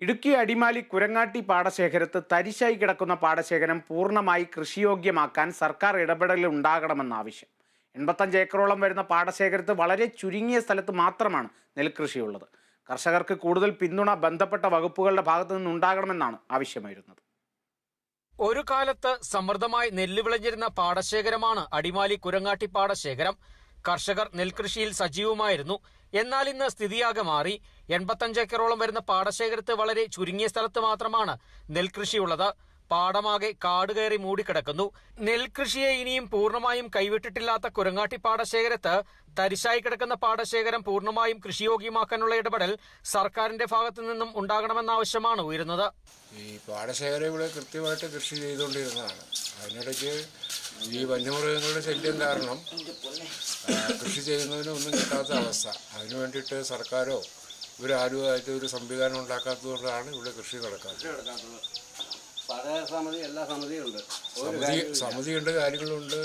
ഇടുക്കി അടിമാലി കുരങ്ങാട്ടി പാടശേഖരത്ത് തരിശായി കിടക്കുന്ന പാടശേഖരം പൂർണമായി കൃഷിയോഗ്യമാക്കാൻ സർക്കാർ ഇടപെടൽ ഉണ്ടാകണമെന്ന ആവശ്യം. എൺപത്തഞ്ച് ഏക്കറോളം വരുന്ന പാടശേഖരത്ത് വളരെ ചുരുങ്ങിയ സ്ഥലത്ത് മാത്രമാണ് നെൽകൃഷിയുള്ളത്. കർഷകർക്ക് കൂടുതൽ പിന്തുണ ബന്ധപ്പെട്ട വകുപ്പുകളുടെ ഭാഗത്തു നിന്നുണ്ടാകണമെന്നാണ് ആവശ്യമായിരുന്നത്. ഒരു കാലത്ത് സമൃദ്ധമായി നെല്ല് വിളഞ്ഞിരുന്ന പാടശേഖരമാണ് അടിമാലി കുരങ്ങാട്ടി പാടശേഖരം. കർഷകർ നെൽകൃഷിയിൽ സജീവമായിരുന്നു. എന്നാൽ ഇന്ന് സ്ഥിതിയാകെ മാറി. എൺപത്തഞ്ച് ഏക്കറോളം വരുന്ന പാടശേഖരത്ത് വളരെ ചുരുങ്ങിയ സ്ഥലത്ത് മാത്രമാണ് നെൽകൃഷിയുള്ളത്. പാടമാകെ കാട് കയറി മൂടിക്കിടക്കുന്നു. നെൽകൃഷിയെ ഇനിയും പൂർണമായും കൈവിട്ടിട്ടില്ലാത്ത കുരങ്ങാട്ടി പാടശേഖരത്ത് തരിശായി കിടക്കുന്ന പാടശേഖരം പൂർണമായും കൃഷിയോഗ്യമാക്കാനുള്ള ഇടപെടൽ സർക്കാരിന്റെ ഭാഗത്തു നിന്നും ഉണ്ടാകണമെന്ന ആവശ്യമാണ് ഉയരുന്നത്. ഈ പാടശേഖരം ഇവിടെ കൃത്യമായിട്ട് കൃഷി ചെയ്തുകൊണ്ടിരുന്നതാണ്. അതിനിടയ്ക്ക് ഈ വന്യമൃഗങ്ങളുടെ ശല്യം കാരണം കൃഷി ചെയ്യുന്നതിനൊന്നും കിട്ടാത്ത അവസ്ഥ. അതിനു വേണ്ടിയിട്ട് സർക്കാരോ ഇവരാരുമായിട്ട് ഒരു സംവിധാനം ഉണ്ടാക്കാത്തതുകൊണ്ടാണ് ഇവിടെ കൃഷി നടക്കാത്തത്. സമിതിയുണ്ട് കാര്യങ്ങളുണ്ട്.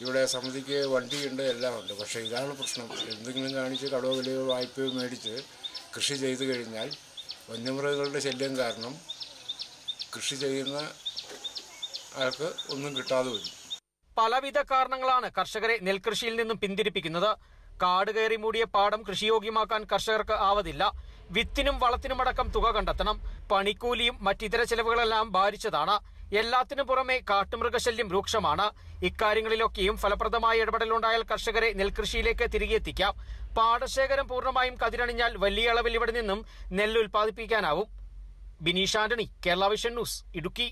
ഇവിടെ സമിതിക്ക് വണ്ടിയുണ്ട് എല്ലാം ഉണ്ട്. പക്ഷേ ഇതാണ് പ്രശ്നം. എന്തെങ്കിലും കാണിച്ച് കടവോ വിലയോ വായ്പയോ മേടിച്ച് കൃഷി ചെയ്തു കഴിഞ്ഞാൽ വന്യമൃഗങ്ങളുടെ ശല്യം കാരണം കൃഷി ചെയ്യുന്ന ആൾക്ക് ഒന്നും കിട്ടാതെ വരും. പലവിധ കാരണങ്ങളാണ് കർഷകരെ നെൽകൃഷിയിൽ നിന്നും പിന്തിരിപ്പിക്കുന്നത്. കാട് കയറി മൂടിയ പാടം കൃഷിയോഗ്യമാക്കാൻ കർഷകർക്ക് ആവതില്ല. വിത്തിനും വളത്തിനുമടക്കം തുക കണ്ടെത്തണം. പണിക്കൂലിയും മറ്റിതര ചെലവുകളെല്ലാം ഭാരിച്ചതാണ് എല്ലാത്തിനു പുറമെ കാട്ടുമൃഗശല്യം രൂക്ഷമാണ്. ഇക്കാര്യങ്ങളിലൊക്കെയും ഫലപ്രദമായ ഇടപെടലുണ്ടായാൽ കർഷകരെ നെൽകൃഷിയിലേക്ക് തിരികെ എത്തിക്കാം പാടശേഖരം പൂർണമായും കതിരണിഞ്ഞാൽ വലിയ അളവിൽ ഇവിടെ നിന്നും നെല്ല് ഉൽപ്പാദിപ്പിക്കാനാവും. Bineesh Antony Kerala vision news Idukki.